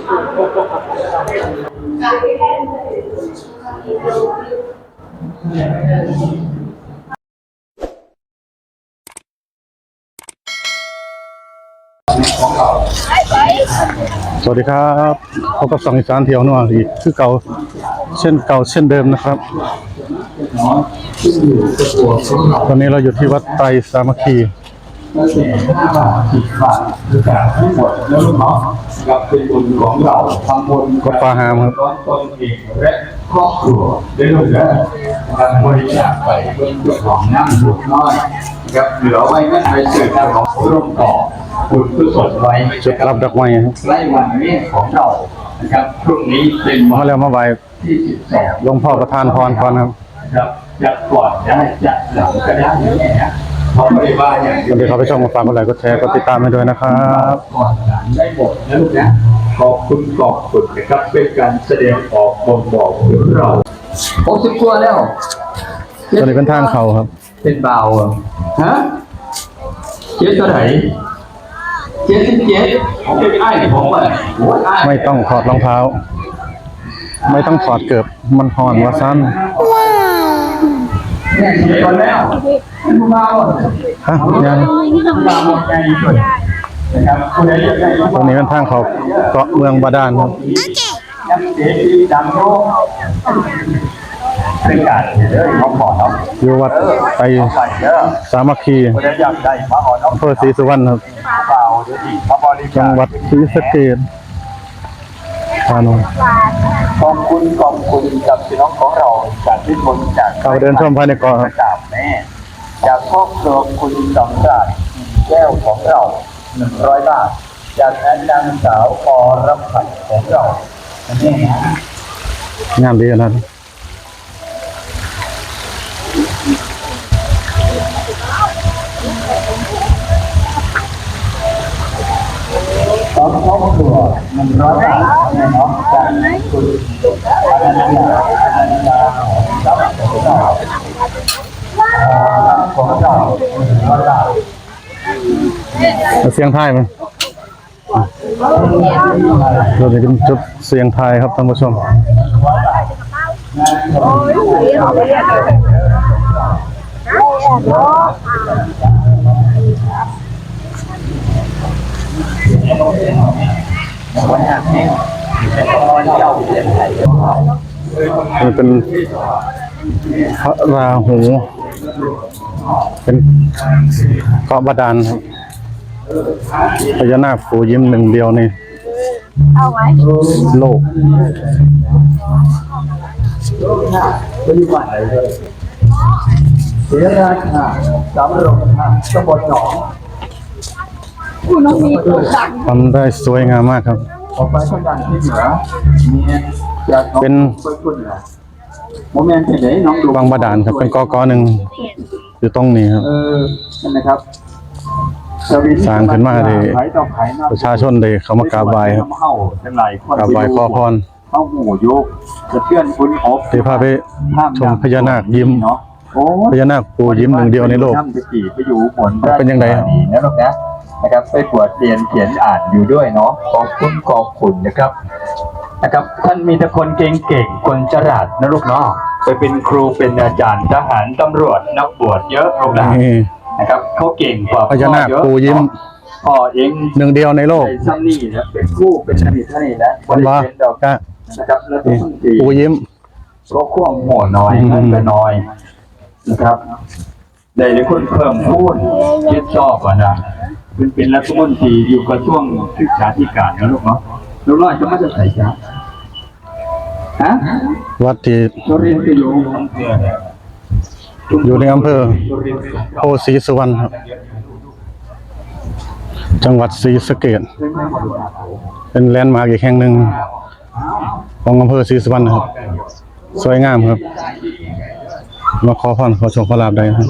สวัสดีครับพบกับสองอีสานเที่ยวนัวอีกคือเก่าเช่นเก่าเช่นเดิมนะครับวันนี้เราอยู่ที่วัดไตรสามัคคี แล้วลูกเนาะกับเป็นบุญของเราทั้งบนก็ปลาหามครับร้อนตนเองและครอบครัวได้ลูกนะการบริจาคไปเป็นจุดของนั่งลูกน้อยนะครับเหลือไว้นั่นไปสื่อทางของร่วมต่อบุญกุศลไว้จุดรับดอกไม้ครับใกล้วันนี้ของเรานะครับพรุ่งนี้เป็นมาแล้วมาไว้ที่สิบสองหลวงพ่อประธานพรก่อนครับครับจะก่อนได้จะหลังก็ได้เนี่ย เพราะไม่ได้ว่าอย่างวันนี้เขาไปช่องมาฝากกดไลค์กดแชร์กดติดตามให้ด้วยนะครับก่อนหลังได้หมดนะลูกนะขอบคุณขอบคุณนะครับเป็นการแสดงออกบ่งบอกถึงเราหกสิบกว่าแล้วตัวนี้เป็นทางเขาครับ เป็นเบาอะฮะเจ็ดเท่าไหร่เจ็ดสิบเจ็ดผมเป็นไอ้ผมอะโอ้ยอ้ายไม่ต้องถอดรองเท้า ไม่ต้องถอดเกือบมันหอนว่าสั้น เนี่ยเจ็ดคนแล้วเป็นเบาอะฮะยังเบาหมดใจด้วยนะครับคุณได้เรียกได้ไหมตัวนี้เป็นทางเขาเกาะเมืองบาดาลครับยังเสียชีวิตดังโลกเป็นการเด้อน้องขอเนาะอยู่วัดไตรไปเด้อสามัคคีคนได้อยากได้พระอ่อนน้องอำเภอศรีสุวรรณครับเปล่าเดี๋ยวอีกพระบริจัจางคหวัดศรีสะเกษ พานุขอบคุณขอบคุณกับพี่น้องของเราจากที่บนจากเข้าไปเดินชมภายในเกาะครับ จากแม่จากครอบครัวคุณสำราญแก้วของเราหนึ่งร้อยบาท จากนั้นนางสาวอรพันธ์ของเราอันนี้นะ งานดีนะ สองครอบครัวหนึ่งร้อยบาทแม่น้องจากคุณอนันดาอนันดารับของเราของเราหนึ่งร้อยบาทเสียงไทยมั้ยเราจะเป็นจุดเสียงไทยครับท่านผู้ชม วันนี้เป็นวันเจ้าเรียนไทย มันเป็นพระราหู เป็นเกาะบาดาลครับพญานาคปูยิ้มหนึ่งเดียวในเอาไว้โลกเสียราชาสำโรงทางตำบลหนอง น้องมีตัวสั่งทำได้สวยงามมากครับ ออกไปทางด้านที่เหนือมีจากน้องเป็นไปคุณนะโมเมนต์ที่ไหนน้องดูบางบาดาลครับเป็นกอกอหนึ่งอยู่ตรงนี้ครับเออนั่นนะครับสร้างขึ้นมาเลยขายต่อขายหน้ประชาชนได้เข้ามากราบไหว้ครับเข้าเป็นหลายคนกราบไหว้ขอพรเข้าหมู่โยกจะเพื่อนคุณอบเดี๋ยวพาไปชมพญานาคยิ้มเนาะโอ้พญานาคปูยิ้มหนึ่งเดียวในโลกไปขี่ไปอยู่บนเป็นยังไงครับดี นะลูกนะนะครับไปปวดเรียนเขียนอ่านอยู่ด้วยเนาะขอบคุณขอบคุณนะครับนะครับ ท่านมีแต่คนเก่งๆคนฉลาดนะลูกเนาะไปเป็นครูเป็นอาจารย์ทหารตำรวจนักบวชเยอะลูกนะนี่นะครับเขาเก่งกว่าพญานาคพ่อเอะปูยิ้มพ่อเองหนึ่งเดียวในโลกในซัมนี่นะเป็นครู่เป็นอดีตท่านนี่นะคนว่าเป็นดอกก็นะครับแล้วนี่ต้องตีปูยิ้มก็ข่วงหัวน้อยอืมนั่นก็น้อยนะครับได้ในคนเพิ่มพูนคิดชอบอะนะ เป็นเป็นรัฐมนตรีอยู่กระทรวงศึกษาธิการนะลูกเนาะลูกน้อยจะมาจะใส่จ้าฮะวัดที่สุรินทร์ไปอยู่อำเภอเนี่ยอยู่ในอำเภอสุรินทร์โพธิ์ศรีสุวรรณครับ จังหวัดศรีสะเกษเป็นแลนด์มาร์กอีกแห่งหนึ่งของอำเภอศรีสุวรรณนะครับ สวยงามครับ มาขอพรขอโชคขอลาบได้ครับ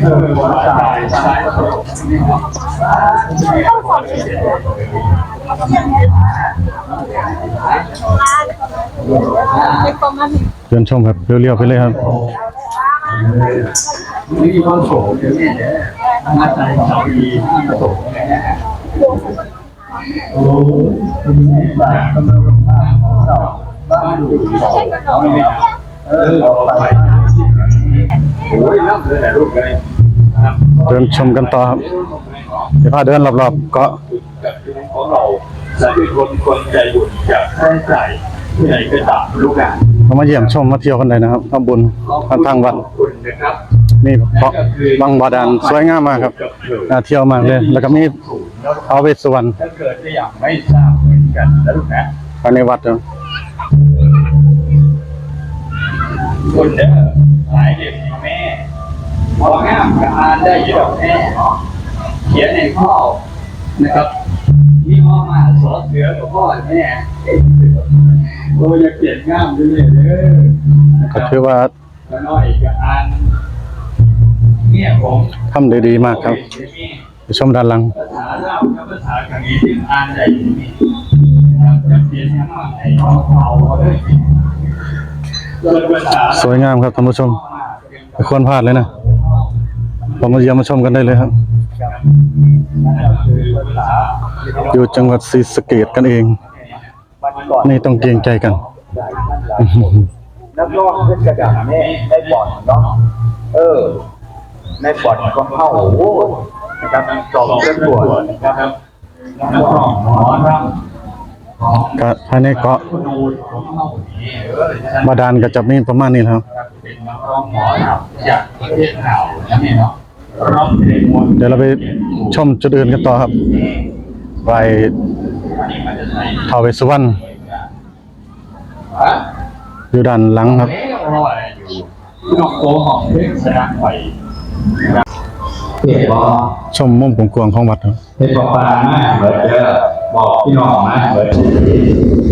ไม่ประมาณเดินชมแบบเรียวๆไปเลยครับมีความโสมเรียวนี้เนี่ยมาใส่สาวีโสมเนี่ยโอ้ยบ้านกำลังลงมาของเราบ้านอยู่ของเขานเออไป ยน้ำเลยแหละลูกเลยครับเดินชมกันต่อครับเดี๋ยวพาเดินรอบๆเกาะกับชีวิตของเราจะเป็นคนคนใจบุญจากแท้ใจที่ไหนก็ตามลูกอะเรามาเยี่ยมชมมาเที่ยวกันได้นะครับทำบุญทางทางวัดขอบคุณนะครับนี่เกาะบางบาดาลสวยงามมากครับน่าเที่ยวมากเลย แล้วก็มีเอาเวสสุวรรณถ้าเกิดได้อย่างไม่ทราบเหมือนกันนะลูกนะภายในวัดครับคุณเด้อหลายเด็กแม่ พองามกับอ่านได้อยี่ดอกแม่เขียนในข้อนะครับ มีพ่อมาสอนเสือกับพ่อแม่โอ้ยอยากเขียนงามด้วยเลยเด้อนะคก็รับถือว่าก็น้อยกับอ่านเนี่ยผมทำได้ดีมากครับไปชมด้านหลังภาษาลาวกับภาษาขังนี้ที่อ่านได้อยู่นี่นะครับจะเขียนยังไงให้เขาเอาเลยส่วนภาษาสวยงามครับท่านผู้ชมไม่ควรพลาดเลยนะ ผมมาเยี่ยมมาชมกันได้เลยครับ อยู่จังหวัดศรีสะเกษกันเอง ไม่ต้องเกรงใจกัน นักร้องเพื่อนกระดับแม่ได้บอดเนาะ เออ ในบอดของเข้าโอ้โหนะครับสองเพื่อนบวชนะครับนักร้องหมอครับก็ภายในเกาะคุณอูดของเข้านี่เออฉันบาดาลก็จะมีประมาณนี้ครับเป็นนักร้องหมอครับจากประเทศลาวนะเนี่ยเนาะร้อง เดี๋ยวเราไปชมจุดอื่นกันต่อครับ ไปอันนี้มันจะใช้ท้าวเวสุวรรณอยู่ด้านหลังครับเอ๊ะรออะไรอยู่นอกโกหกเพลงสนามไฟนะครับชมมุมกว้างของวัดครับเห็นบอกปลามาเบิดเด้อบอกพี่น้องมาเบิด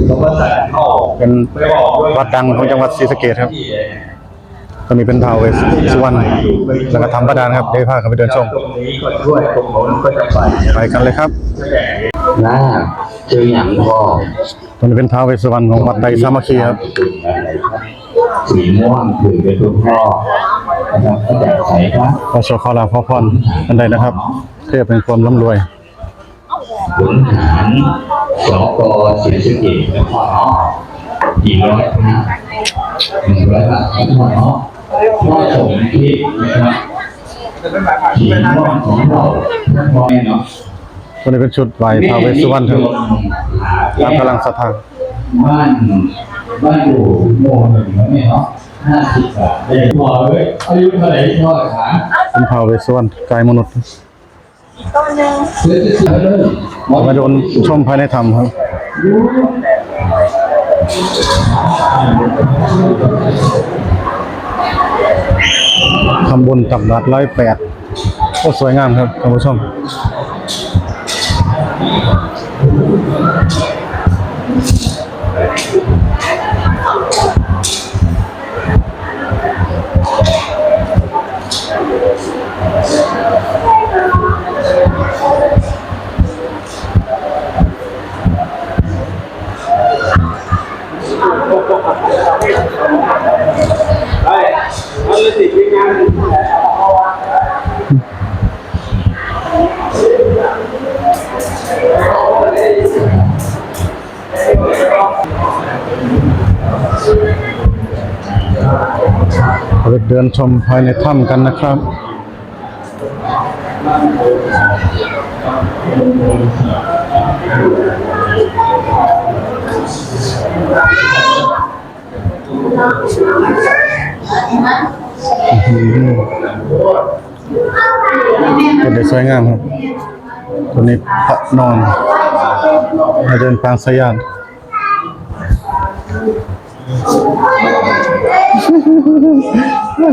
เขาก็ใส่เข้าเป็นไปบอกวยวัดดังของจังหวัดศรีสะเกษครับ ก็มีเป็นท้าวเวสสุวรรณแล้วก็ทำบาดาลครับเดี๋ยวพากันไปเดินชมตรงนี้ก็ช่วยตรงโน้นก็จะไปไปกันเลยครับน่าเจออย่างพ่อตรงนี้เป็นท้าวเวสสุวรรณของวัดไตรสามัคคีครับสีม่วงถือเป็นคุณพ่อนะครับก็แต่ใส่ครับขอโชว์ขอลาขอพรกันได้นะครับเพื่อเป็นความร่ำรวยขุนหารสกศรีสะเกษนะพ่อเนาะกี่ร้อยนะหนึ่งร้อยบาทครับพ่อเนาะ พ่อสมคิดนะครับสีม่วงของเราพ่อแม่เนาะตัวนี้เป็นชุดไหวท้าวเวสสุวรรณครับตามกำลังศรัทธาบ้านบ้านอยู่โมหนึ่งแล้วเนี่ยเนาะห้าสิบบาทเด็กพ่อเอ้ยอายุเท่าไหร่พ่อขาเป็นท้าวเวสสุวรรณกายมนุษย์ตัวหนึ่งเพื่อจะเสียเลยมาโดนชมภายในถ้ำครับ ทำบุญตับาตรร้อยแปดก็สวยงามครับท่านผู้ชม ไปเดินชมภายในถ้ำกันนะครับเป็นได้ สวยงามครับ ตัวนี้พระนอนมาเดินปางสยาม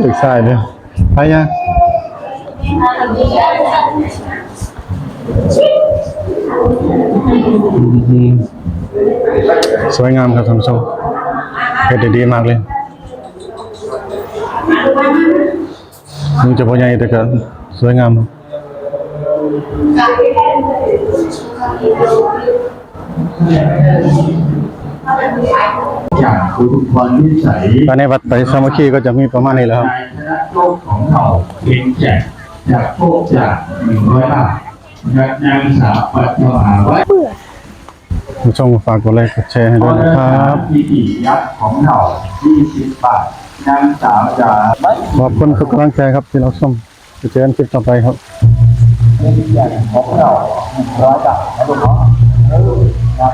ลูกชายเนี่ยไปยังสวยงามครับท่านผู้ชมเฮ็ดดีมากเลยมันจะพอใหญ่แต่ก็สวยงามครับ อย่างคุณพรวิสัยตอนนี้วัดไปสมุทรีก็จะมีประมาณนี้แล้วใรันายธนโชคของเราเพียงแจกจากโชคจากหนึ่งร้อยบาทนะครันางสาวปัจจาวัฒน์ผู้ชมฝากกดไลค์กดแชร์ให้ด้วยนะครับพี่อียักษ์ของเรา20บาทนางสาวจ๋าขอบคุณทุกกำลังใจครับที่เราชมเจอกันคลิปต่อไปครับ เงินเดืนของเราร้อยจับนะครับ